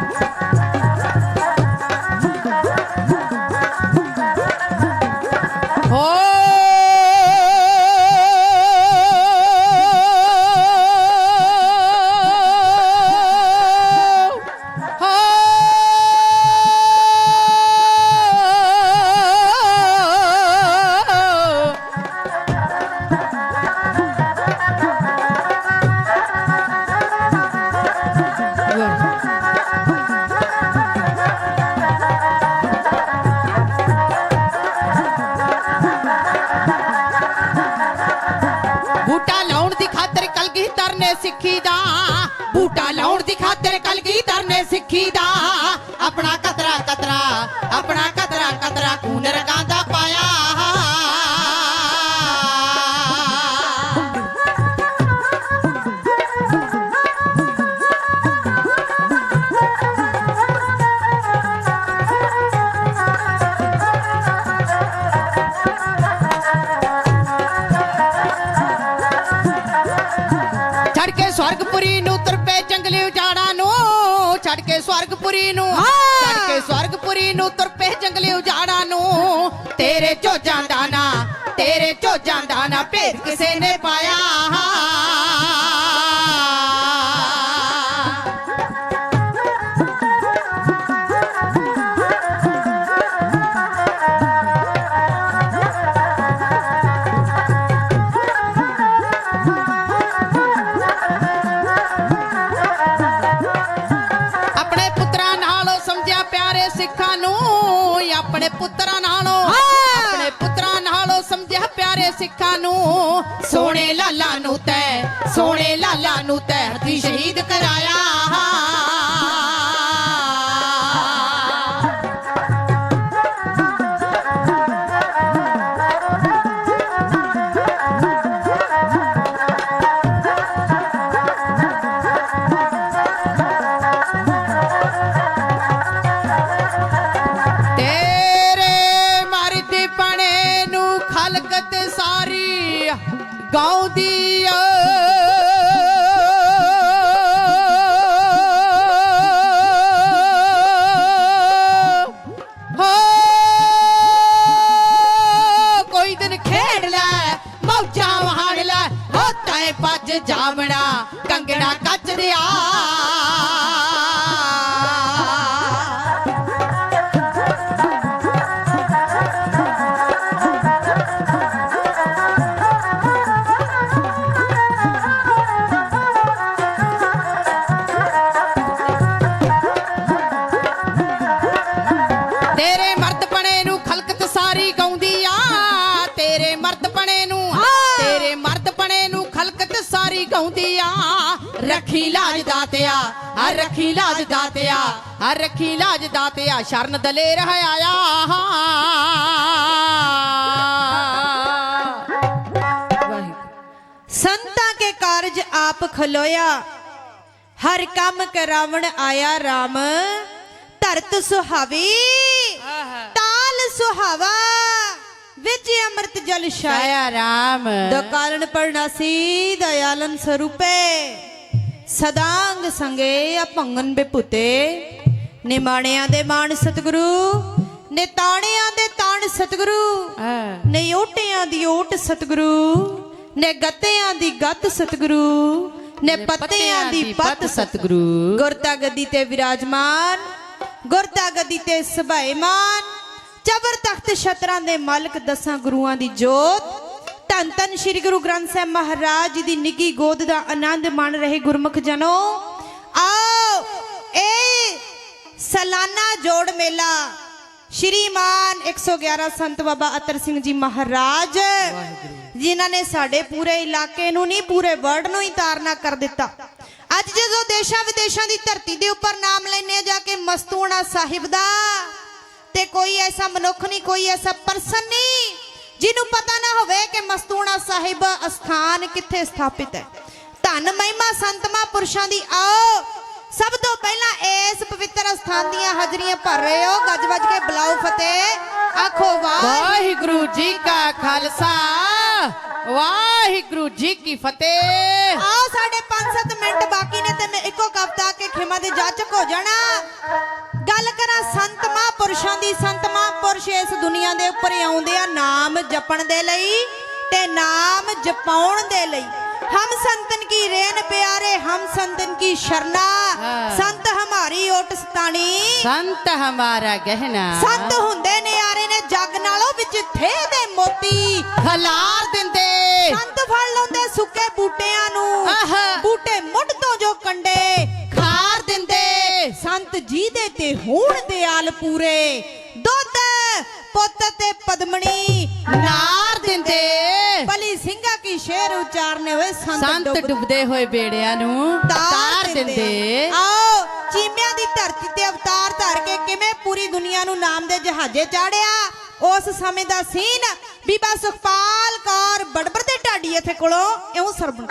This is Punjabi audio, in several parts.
Ha ha ha! ਸਿੱਖੀ ਦਾ ਬੂਟਾ ਲਾਉਣ ਦੀ ਖਾਤਰ ਕਲਗੀਧਰ ਨੇ ਸਿੱਖੀ ਦਾ। ਆਪਣਾ ਕਤਰਾ ਕਤਰਾ ਆਪਣਾ ਉਜਾੜਾਂ ਨੂੰ ਛੱਡ ਕੇ ਸਵਰਗਪੁਰੀ ਨੂੰ ਛੱਡ ਕੇ ਸਵਰਗਪੁਰੀ ਨੂੰ ਤੁਰ ਪਏ ਜੰਗਲੀ ਉਜਾੜਾਂ ਨੂੰ। ਤੇਰੇ ਝੋਜਾਂ ਦਾ ਨਾ ਤੇਰੇ ਝੋਜਾਂ ਦਾ ਨਾ ਭੇਦ ਕਿਸੇ ਨੇ ਪਾਇਆ। ਦਾਤਿਆ ਆ ਰੱਖੀ ਲਾਜ ਦਾਤਿਆ ਆ ਰੱਖੀ ਲਾਜ ਦਾਤਿਆ ਸ਼ਰਨ ਦਲੇਰ ਹੈ ਆਇਆ ਵਾਹਿਗੁਰੂ ਸੰਤਾਂ ਕੇ ਕਾਰਜ ਆਪ ਖਲੋਇਆ ਹਰ ਕੰਮ ਕਰਾਵਣ ਆਇਆ RAM ਧਰਤ ਸੁਹਾਵੀ ਤਾਲ ਸੁਹਾਵਾ ਵਿੱਚ ਅੰਮ੍ਰਿਤ ਜਲ ਛਾਇਆ ਛਾਇਆ ਰਾਮ ਦਾ ਕਾਰਨ ਪਰਨਾਸੀ ਦਇਆਲਨ ਸਰੂਪੇ ਸਦਾੰਗ ਸੰਗੇ ਅਪੰਗਨ ਬਿਪੁਤੇ ਨਿਮਾਣਿਆਂ ਦੇ ਮਾਣ ਸਤਿਗੁਰੂ ਨੇ ਤਾਣਿਆਂ ਦੇ ਤਾਣ ਸਤਿਗੁਰੂ। ਨੇ ਓਟਿਆਂ ਦੀ ਓਟ ਸਤਿਗੁਰੂ ਨੇ ਗੱਤਿਆਂ ਦੀ ਗੱਤ ਸਤਿਗੁਰੂ ਨੇ ਪੱਤਿਆਂ ਦੀ ਪੱਤ ਸਤਿਗੁਰੂ। ਗੁਰਤਾ ਗੱਦੀ ਤੇ ਵਿਰਾਜਮਾਨ ਗੁਰਤਾ ਗੱਦੀ ਤੇ ਸਭਾਇਮਾਨ ਚਬਰ ਤਖਤ ਛਤਰਾਂ ਦੇ ਮਾਲਕ ਦਸਾਂ ਗੁਰੂਆਂ ਦੀ ਜੋਤ ਧੰਨ ਧੰਨ ਸ੍ਰੀ ਗੁਰੂ ਗ੍ਰੰਥ ਸਾਹਿਬ ਮਹਾਰਾਜ ਜੀ ਦੀ ਨਿੱਗੀ ਗੋਦ ਦਾ ਆਨੰਦ ਮਾਣ ਰਹੇ ਗੁਰਮੁਖ ਜਨੋ। ਆਓ ਇਹ ਸਾਲਾਨਾ ਜੋੜ ਮੇਲਾ ਸ਼੍ਰੀਮਾਨ 111 ਸੰਤ ਬਾਬਾ ਅਤਰ ਸਿੰਘ ਜੀ ਮਹਾਰਾਜ ਜਿਨ੍ਹਾਂ ਨੇ ਸਾਡੇ ਪੂਰੇ ਇਲਾਕੇ ਨੂੰ ਨਹੀਂ ਪੂਰੇ ਵਰਲਡ ਨੂੰ ਹੀ ਤਾਰਨਾ ਕਰ ਦਿੱਤਾ। ਅੱਜ ਜਦੋਂ ਦੇਸ਼ਾਂ ਵਿਦੇਸ਼ਾਂ ਦੀ ਧਰਤੀ ਦੇ ਉੱਪਰ ਨਾਮ ਲੈਨੇ ਆ ਜਾ ਕੇ ਮਸਤੂਣਾ ਸਾਹਿਬ ਦਾ ਤੇ ਕੋਈ ਐਸਾ ਮਨੁੱਖ ਨਹੀਂ ਕੋਈ ਐਸਾ ਪਰਸਨ ਨਹੀਂ। ਜਿਹਨੂੰ ਪਤਾ ਨਾ ਹੋਵੇ ਕਿ ਮਸਤੂਣਾ ਸਾਹਿਬ ਅਸਥਾਨ ਕਿੱਥੇ ਸਥਾਪਿਤ ਹੈ। ਧੰਨ ਮਹਿਮਾ ਸੰਤਮਾ ਪੁਰਸ਼ਾਂ ਦੀ, ਆਓ, ਸਭ ਤੋਂ ਪਹਿਲਾਂ ਇਸ ਪਵਿੱਤਰ ਅਸਥਾਨ ਦੀਆਂ ਹਾਜ਼ਰੀਆਂ ਭਰ ਰਹੇ ਹੋ। ਗੱਜ ਵੱਜ ਕੇ ਬੁਲਾਓ ਫਤਿਹ। ਆਖੋ ਵਾਹ ਵਾਹਿਗੁਰੂ ਜੀ ਕਾ ਖਾਲਸਾ। ਵਾਹਿਗੁਰੂ ਜੀ ਕੀ ਫਤਿਹ। ਆਓ ਸਾਡੇ 5-7 ਮਿੰਟ ਬਾਕੀ ਨੇ ਤੇ ਮੈਂ ਇੱਕੋ ਕਵਿਤਾ ਕੇ ਖਿਮਾ ਦੇ ਜਾਚਕ ਹੋ ਜਾਣਾ। ਗੱਲ ਕਰਾਂ ਸੰਤ ਮਹਾਂਪੁਰਸ਼ਾਂ ਦੀ ਸੰਤ ਮਹਾਂਪੁਰਸ਼ ਇਸ ਦੁਨੀਆ ਦੇ ਉੱਪਰ ਆਉਂਦੇ ਆ ਨਾਮ ਜਪਣ ਦੇ ਲਈ ਤੇ ਨਾਮ ਜਪਾਉਣ ਦੇ ਲਈ। ਹਮ ਸੰਤਨ ਕੀ ਰੇਨ ਪਿਆਰੇ ਹਮ ਸੰਤਨ ਕੀ ਸ਼ਰਨਾ। ਸੰਤ ਹਮਾਰੀ ਓਟ ਸਤਾਣੀ। ਸੰਤ ਹਮਾਰਾ ਗਹਿਣਾ। ਸੰਤ ਹੁੰਦੇ ਨੇ ਨਾਲੋਂ ਵਿੱਚ ਥੇ ਦੇ ਮੋਤੀ। ਖਲਾਰ ਦਿੰਦੇ। ਸੰਤ ਫੜ ਲਾਉਂਦੇ ਸੁੱਕੇ ਬੂਟਿਆਂ ਨੂੰ। ਬੂਟੇ ਮੁੱਢ ਤੋਂ ਜੋ ਕੰਡੇ। ਖਾਰ ਦਿੰਦੇ। ਸੰਤ ਜੀ ਦੇ ਤੇ ਹੋਣ ਦਿਆਲ ਪੂਰੇ। ਦੁੱਧ ਪੁੱਤ ਤੇ ਪਦਮਣੀ ਨਾਰ ਦਿੰਦੇ। ਭਲੀ ਸਿੰਘਾ ਕੀ ਸ਼ੇਰ ਉਚਾਰਨੇ ਹੋਏ ਸੰਤ ਸੰਤ ਡੁੱਬ ਡੁੱਬਦੇ ਹੋਏ ਬੇੜਿਆਂ ਨੂੰ ਤਾਰ ਦਿੰਦੇ। ਆਓ। ਚੀਮਿਆਂ ਦੀ ਧਰਤੀ ਤੇ ਅਵਤਾਰ ਧਰ ਕੇ ਕਿਵੇਂ ਪੂਰੀ ਦੁਨੀਆ ਨੂੰ ਨਾਮ ਦੇ ਜਹਾਜ਼ੇ ਚਾੜਿਆ? ਉਸ ਸਮੇਂ ਦਾ ਸੀਨ ਬੀਬਾ ਸੁਖਪਾਲ ਕੌਰ ਬੜਬੜ ਦੇ ਢਾਡੀ ਇੱਥੇ ਕੋਲੋਂ ਇਉਂ ਸਰਬਣ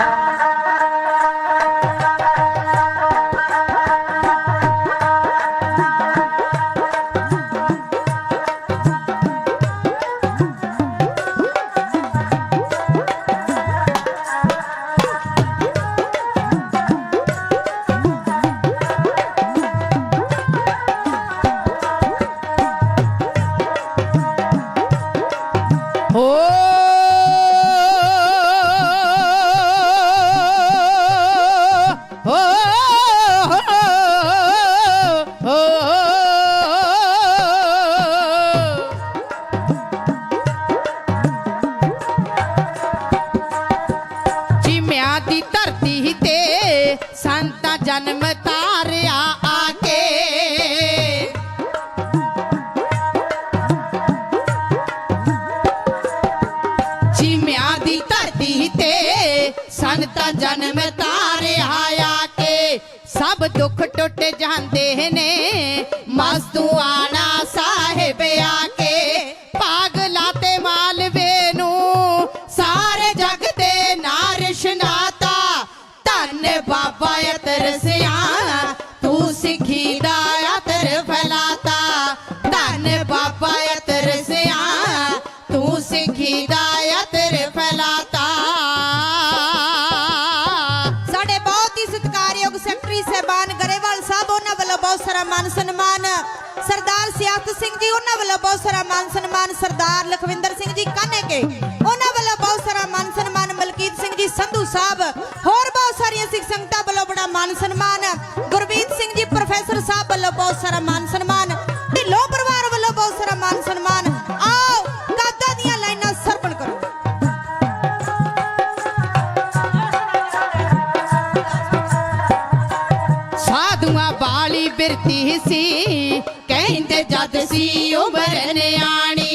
ਧਰਤੀ ਤੇ ਸੰਤਾਂ ਜਨਮ ਤਾਰਿਆ ਆ ਕੇ। ਸਭ ਦੁੱਖ ਟੁੱਟ ਜਾਂਦੇ ਨੇ। ਮਸਤੂਆਣਾ ਸਾਹਿਬ ਆ ਕੇ। ਪਾਗਲਾ ਤੇ ਮਾਲਵੇ ਨੂੰ ਸਾਰੇ ਜਗ ਤੇ ਨਾਰਿਸ਼ ਨਾਤਾ। ਧੰਨ ਬਾਬਾ ਅਤਰ ਜੀ, ਉਹਨਾਂ ਵੱਲੋਂ ਬਹੁਤ ਸਾਰਾ ਮਾਨ ਸਨਮਾਨ ਸਰਦਾਰ ਲਖਵਿੰਦਰ ਸਿੰਘ ਜੀ ਕਾਨੇਕੇ ਉਹਨਾਂ ਵੱਲੋਂ ਬਹੁਤ ਸਾਰਾ ਮਾਨ ਸਨਮਾਨ ਮਲਕੀਤ ਸਿੰਘ ਜੀ, ਸੰਧੂ ਸਾਹਿਬ। ਹੋਰ ਬਹੁਤ ਸਾਰੀਆਂ ਸਿੱਖ ਸੰਗਤਾਂ ਵੱਲੋਂ ਬੜਾ ਮਾਨ ਸਨਮਾਨ। ਗੁਰਬੀਤ ਸਿੰਘ ਜੀ, ਪ੍ਰੋਫੈਸਰ ਸਾਹਿਬ ਵੱਲੋਂ ਬਹੁਤ ਸਾਰਾ ਮਾਨ ਸਨਮਾਨ। ਢਿੱਲੋਂ ਪਰਿਵਾਰ ਵੱਲੋਂ ਬਹੁਤ ਸਾਰਾ ਮਾਨ ਸਨਮਾਨ। ਆਓ, ਕਾਦਾ ਦੀਆਂ ਲਾਈਨਾਂ ਸਰਪਣ ਕਰੋ। ਸਾਧੂਆਂ ਵਾਲੀ ਬਿਰਤੀ ਸੀ। ਜਦ ਸੀ ਉਮਰ ਨਿਆਣੀ।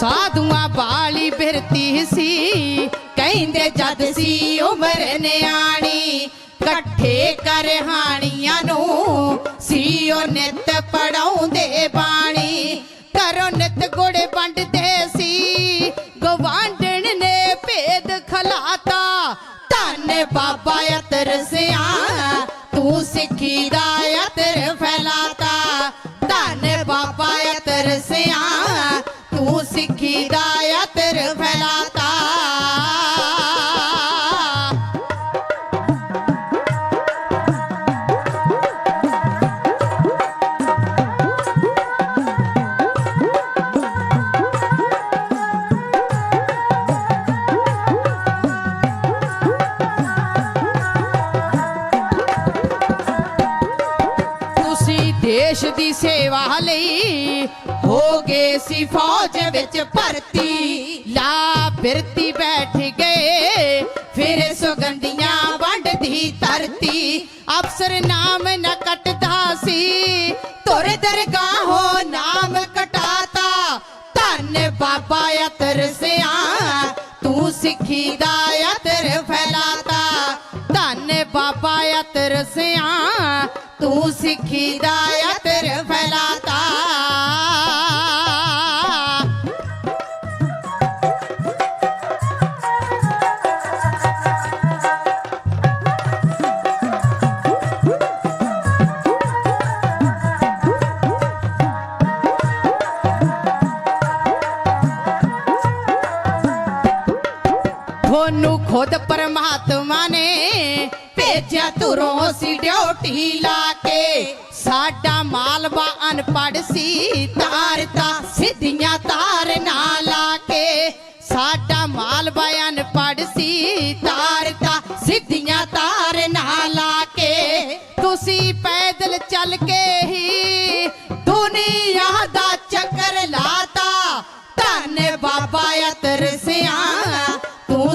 ਸਾਧੂਆਂ ਬਾਲੀ ਬਿਰਤੀ ਸੀ, ਕਹਿੰਦੇ ਜਦ ਸੀ ਉਮਰ ਨਿਆਣੀ, ਇਕੱਠੇ ਕਰ ਹਾਣੀਆਂ ਨੂੰ ਸੀ ਉਹ ਨਿਤ ਪੜਾਉਂਦੇ ਬਾਣੀ। ਘਰੋਂ ਨਿਤ ਗੁੜ ਵੰਡਦੇ ਸੀ, ਗਵਾਂਢਣ ਨੇ ਭੇਦ ਖਲਾਤਾ ਬਾਬਾ ਅਤਰ ਸਿਆ ਤੂੰ ਸਿੱਖੀ ਦਾ ਸੇਵਾ ਲਈ ਹੋ ਗਏ ਸੀ ਫੌਜ ਵਿੱਚ ਭਰਤੀ। ਲਾ ਬਿਰਤੀ ਬੈਠ ਗਏ, ਫਿਰ ਸੁਗੰਧੀਆਂ ਵੰਡਦੀ ਧਰਤੀ। ਅਫਸਰ ਨਾਮ ਨ ਕਟਦਾ ਸੀ ਤੁਰ ਦਰਗਾਹੋਂ ਨਾਮ ਕਟਾਤਾ। ਧੰਨ ਬਾਬਾ ਅਤਰ ਸਿਆ, ਤੂੰ ਸਿੱਖੀ ਦਾ ਅਤਰ ਫੈਲਾਤਾ। ਧੰਨ ਬਾਬਾ ਅਤਰ ਸਿਆ, ਤੂੰ ਸਿੱਖੀ ਦਾ ਖੁਦ ਪਰਮਾਤਮਾ ਨੇ ਭੇਜਿਆ ਤੁਰੋਂ ਸੀ ਡਿਊਟੀ ਲਾ ਕੇ ਸਾਡਾ ਮਾਲਵਾ ਅਨਪੜ ਸੀ ਤਾਰਤਾ ਸਿੱਧੀਆਂ ਤਾਰ ਨਾ ਲਾ ਕੇ ਸਾਡਾ ਮਾਲਵਾ ਅਨਪੜ ਸੀ ਤਾਰਤਾ ਸਿੱਧੀਆਂ ਤਾਰ ਨਾ ਲਾ ਕੇ ਤੁਸੀਂ ਪੈਦਲ ਚੱਲ ਕੇ ਹੀ ਦੁਨੀਆ ਦਾ ਚੱਕਰ ਲਾਤਾ ਧੰਨ ਬਾਬਾ ਅਤਰ ਸਿਆ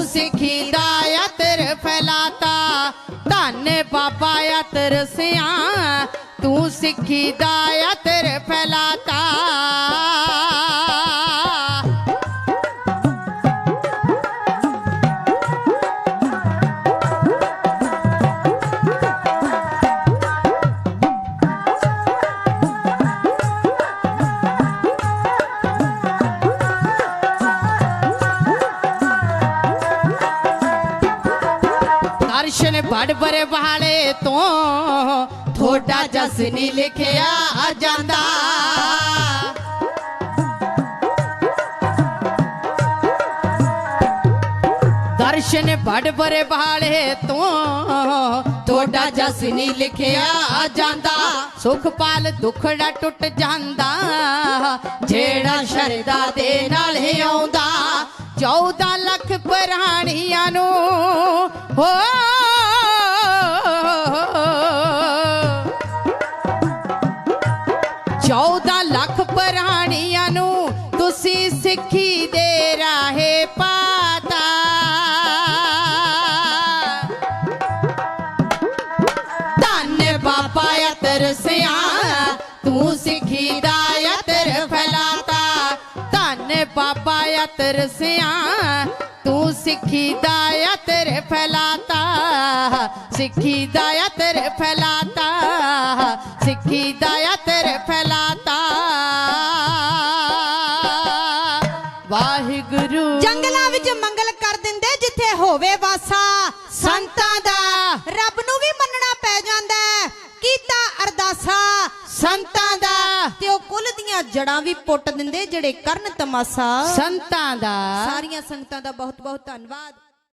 ਤੂੰ ਸਿੱਖੀ ਦਾ ਅਤਰ ਫੈਲਾਤਾ। ਧੰਨ ਬਾਬਾ ਅਤਰ ਸਿਆ ਤੂੰ ਸਿੱਖੀ ਦਾ ਅਤਰ ਫੈਲਾਤਾ। ਦਰਸ਼ਨ ਬਰੇ ਵਾਲੇ ਤੋਂ ਥੋੜਾ ਜਸ ਨਹੀਂ ਲਿਖਿਆ ਜਾਂਦਾ। ਦਰਸ਼ਨ ਬੜ ਬਰੇ ਵਾਲੇ ਤੋਂ ਥੋੜਾ ਜਸ ਨਹੀਂ ਲਿਖਿਆ ਜਾਂਦਾ। ਸੁਖ ਸੁਖਪਾਲ ਦੁਖੜਾ ਟੁੱਟ ਜਾਂਦਾ, ਜਿਹੜਾ ਸ਼ਰਦਾ ਦੇ ਨਾਲ ਆਉਂਦਾ। 14 ਲੱਖ ਪ੍ਰਾਣੀਆਂ ਨੂੰ ਹੋ ਨੂੰ ਤੁਸੀਂ ਸਿੱਖੀ ਦੇ ਰਾਹੇ ਪਾਤਾ ਧੰਨ ਬਾਬਾ ਅਤਰ ਸਿਆ ਤੂੰ ਸਿੱਖੀ ਦਾ ਅਤਰ ਫੈਲਾਤਾ ਧੰਨ ਬਾਬਾ ਅਤਰ ਸਿਆ ਤੂੰ ਸਿੱਖੀ ਦਾ ਅਤਰ ਫੈਲਾਤਾ ਸਿੱਖੀ ਦਾ ਅਤਰ ਫੈਲਾਤਾ ਸਿੱਖੀ ਦਾ ਅਤਰ ਦਿੰਦੇ ਜਿੱਥੇ ਹੋਵੇ ਵਾਸਾ। ਸੰਤਾਂ ਦਾ। ਰੱਬ ਨੂੰ ਵੀ ਮੰਨਣਾ ਪੈ ਜਾਂਦਾ। ਕੀਤਾ ਅਰਦਾਸਾ। ਸੰਤਾਂ ਦਾ। ਤੇ ਉਹ ਕੁੱਲ ਦੀਆਂ ਜੜਾਂ ਵੀ ਪੁੱਟ ਦਿੰਦੇ ਜਿਹੜੇ ਕਰਨ ਤਮਾਸਾ। ਸੰਤਾਂ ਦਾ। ਸਾਰੀਆਂ ਸੰਗਤਾਂ ਦਾ ਬਹੁਤ ਬਹੁਤ ਧੰਨਵਾਦ।